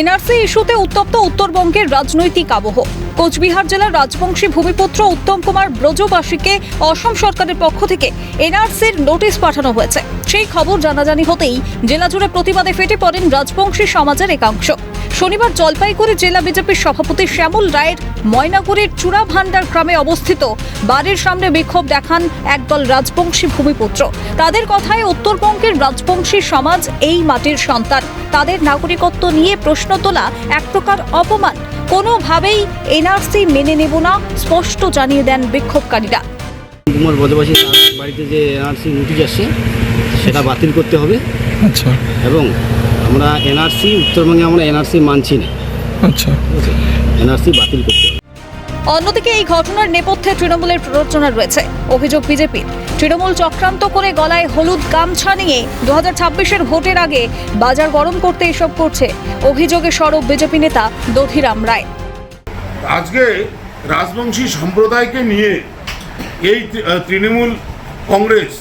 NRC ইস্যুতে উত্তপ্ত উত্তরবঙ্গের রাজনৈতিক আবহ। কোচবিহার জেলার রাজবংশী ভূমিপুত্র উত্তম কুমার ব্রজবাসীকে অসম সরকারের পক্ষ থেকে এনআরসির নোটিশ পাঠানো হয়েছে। সেই খবর জানাজানি হতেই জেলা জুড়ে প্রতিবাদে ফেটে পড়েন রাজবংশী সমাজের একাংশ। শনিবার জলপাইগুড়ি জেলা বিজেপির সভাপতি শ্যামল রায়ের ময়নাগুড়ির চূড়া ভান্ডার গ্রামে অবস্থিত। বাড়ির সামনে বিক্ষোভ দেখান একদল রাজবংশী ভূমিপুত্র। তাদের কথায় উত্তরবঙ্গের রাজবংশী সমাজ এই মাটির সন্তান। তাদের নাগরিকত্ব নিয়ে প্রশ্ন তোলা এক প্রকার অপমান। কোনোভাবেই এনআরসি মেনে নেব না স্পষ্ট জানিয়ে দেন বিক্ষোভকারীরা। কুমার বদবাসী বাড়িতে যে এনআরসি নোটিশ আসছে সেটা বাতিল করতে হবে। আচ্ছা। এবং আমরা এনআরসি উত্তরবঙ্গে আমরা এনআরসি মানছি না। আচ্ছা। এনআরসি বাতিল করতে হবে। অন্যদিকে এই ঘটনার নেপথ্যে তৃণমূলের প্ররোচনা রয়েছে। অভিযোগ বিজেপির তৃণমূল চক্রান্ত করে গলায় হলুদ গামছা নিয়ে দু হাজার ছাব্বিশের ভোটের আগে বাজার গরম করতে এসব করছে অভিযোগে সরব বিজেপি নেতা দধিরাম রায়। আজকে রাজবংশী সম্প্রদায়কে নিয়ে এই তৃণমূল কংগ্রেস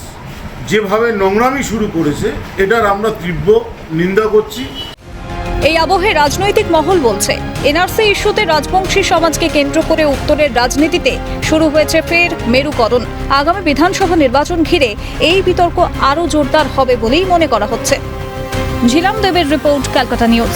যেভাবে নোংরামি শুরু করেছে, এটার আমরা তীব্র নিন্দা করছি। এই আবহে রাজনৈতিক মহল বলছে, এনআরসি ইস্যুতে রাজবংশী সমাজকে কেন্দ্র করে উত্তরের রাজনীতিতে শুরু হয়েছে ফের মেরুকরণ। আগামী বিধানসভা নির্বাচন ঘিরে এই বিতর্ক আরও জোরদার হবে বলেই মনে করা হচ্ছে। ঝিলাম দেবের রিপোর্ট, ক্যালকাটা নিউজ।